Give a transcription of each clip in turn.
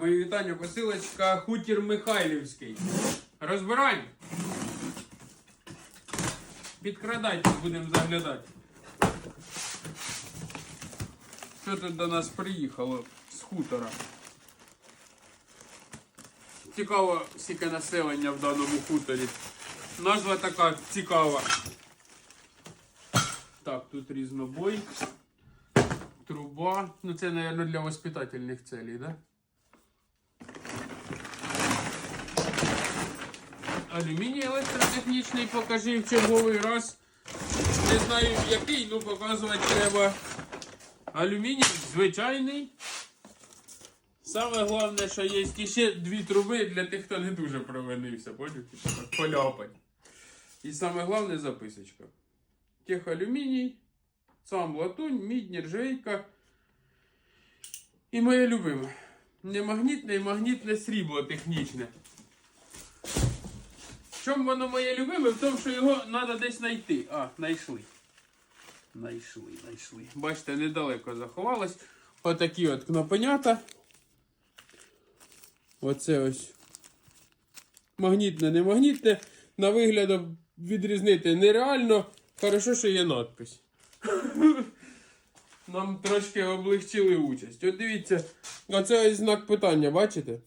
мої вітання, посилочка Хутір Михайлівський. Розбираємо. Підкрадайте, будемо заглядати. Що тут до нас приїхало з хутора? Цікаво, скільки населення в даному хуторі. Назва така цікава. Так, тут різнобой. Труба. Ну це, мабуть, для воспитательних целей, да? Алюміній електротехнічний покажи в черговий раз. Не знаю який, ну показувати треба. Алюміній звичайний. Саме головне, що є ще дві труби для тих, хто не дуже провинився, поняв? Типу поляпать. І саме головне записочка. Техалюміній, сам латунь, мідь, нержавейка. І моє любиме. Не магнітне і магнітне срібло технічне. В чому воно моє любиме? В тому, що його треба десь знайти. А, знайшли. Знайшли, знайшли. Бачите, недалеко заховалось. Отакі от кнопенята. Оце ось. Магнітне, не магнітне. На вигляд відрізнити нереально. Хорошо, що є надпись. Нам трошки облегчили участь. От дивіться, оце ось знак питання, бачите?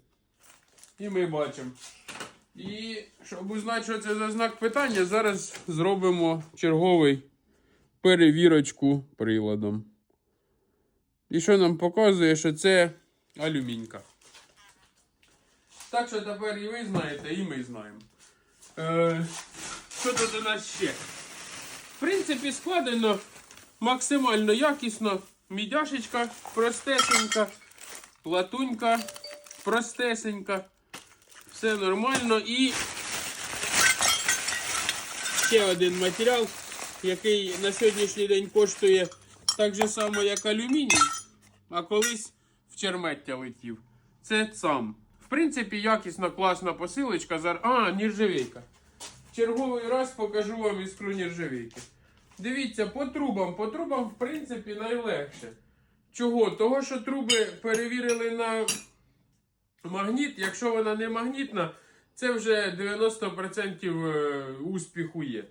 І ми бачимо. І щоб узнати, що це за знак питання, зараз зробимо черговий перевірочку приладом. І що нам показує, що це алюмінька. Так що тепер і ви знаєте, і ми знаємо. Е, що тут у нас ще? В принципі, складено максимально якісно. Мідяшечка простесенька, латунька простесенька. Все нормально. І ще один матеріал, який на сьогоднішній день коштує так же само, як алюміній, а колись в чермеття летів. Це сам. В принципі, якісна, класна посилочка. Зар... А, нержавейка. В черговий раз покажу вам іскру нержавейки. Дивіться, по трубам. По трубам, в принципі, найлегше. Чого? Того, що труби перевірили на магніт. Якщо вона не магнітна, це вже 90% е, успіху є.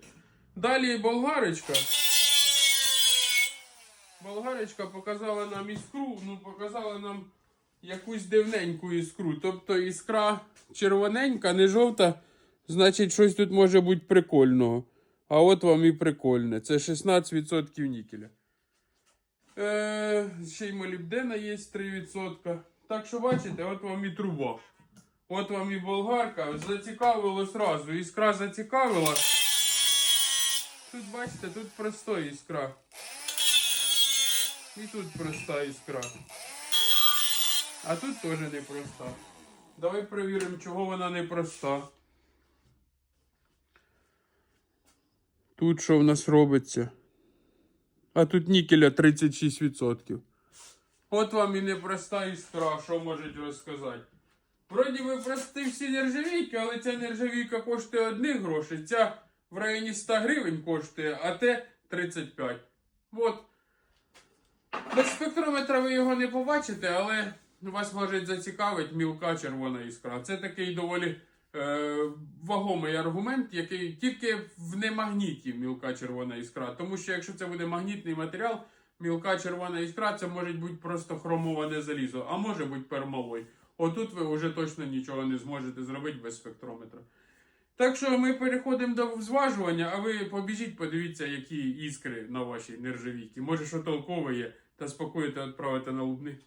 Далі болгарочка. Болгарочка показала нам іскру, ну показала нам якусь дивненьку іскру. Тобто іскра червоненька, не жовта, значить щось тут може бути прикольного. А от вам і прикольне. Це 16% нікеля. Е, ще й молібдена є 3%. Так що бачите, от вам і труба. От вам і болгарка. Зацікавило сразу. Іскра зацікавила. Тут бачите, тут проста іскра. І тут проста іскра. А тут теж не проста. Давай перевіримо, чого вона не проста. Тут що в нас робиться? А тут нікеля 36%. От вам і непроста іскра, що можуть розказати. Вроді би прості всі нержавійки, але ця нержавійка коштує одних грошей, ця в районі 100 гривень коштує, а те 35. От. Без спектрометра ви його не побачите, але вас може зацікавити мілка червона іскра. Це такий доволі е, вагомий аргумент, який тільки в немагніті мілка червона іскра. Тому що якщо це буде магнітний матеріал, мілка червона іскра це може бути просто хромоване залізо, а може бути пермалой. Отут ви вже точно нічого не зможете зробити без спектрометра. Так що ми переходимо до зважування, а ви побіжіть, подивіться, які іскри на вашій нержавійці. Може, що толкове є, та спокоїте відправити на лубник.